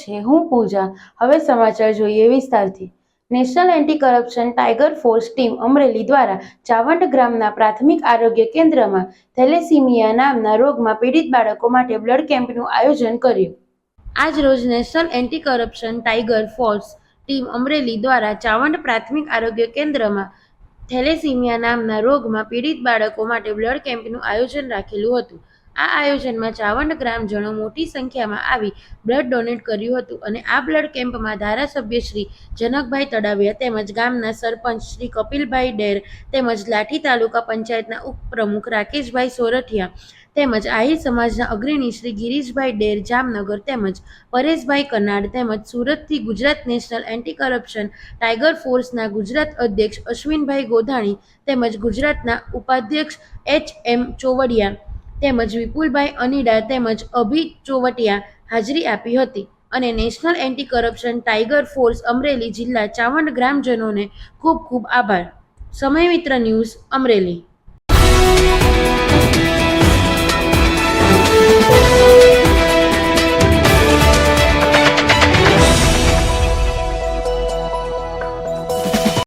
છે. હું પૂજા. હવે સમાચાર જોઈએ વિસ્તારથી. National anti corruption tiger force team Amreli દ્વારા ચાવંડ ગ્રામના પ્રાથમિક આરોગ્ય કેન્દ્રમાં થેલેસીમિયા નામના રોગમાં પીડિત બાળકો માટે બ્લડ કેમ્પનું આયોજન કર્યું. આજ રોજ national anti corruption tiger force team Amreli દ્વારા ચાવંડ પ્રાથમિક આરોગ્ય કેન્દ્રમાં થેલેસીમિયા નામના રોગમાં પીડિત બાળકો માટે બ્લડ કેમ્પનું આયોજન રાખેલું હતું. આ આયોજનમાં ચાવંડ ગ્રામજનો મોટી સંખ્યામાં આવી બ્લડ ડોનેટ કર્યું હતું અને આ બ્લડ કેમ્પમાં ધારાસભ્ય શ્રી જનકભાઈ તડાવિયા તેમજ ગામના સરપંચ શ્રી કપિલભાઈ ડેર તેમજ લાઠી તાલુકા પંચાયતના ઉપપ્રમુખ રાકેશભાઈ સોરઠિયા તેમજ આહિર સમાજના અગ્રણી શ્રી ગિરીશભાઈ ડેર, જામનગર તેમજ પરેશભાઈ કનાડ તેમજ સુરતથી Gujarat national anti corruption tiger ફોર્સના ગુજરાત અધ્યક્ષ અશ્વિનભાઈ ગોધાણી તેમજ ગુજરાતના ઉપાધ્યક્ષ એચ એમ ચોવડિયા તેમજ વિપુલભાઈ અનીડા તેમજ અભિ ચોવટિયા હાજરી આપી હતી અને national anti corruption tiger force Amreli જિલ્લા ચાવંડ ગ્રામજનોને ખૂબ ખૂબ આભાર. સમયમિત્ર ન્યૂઝ અમરેલી.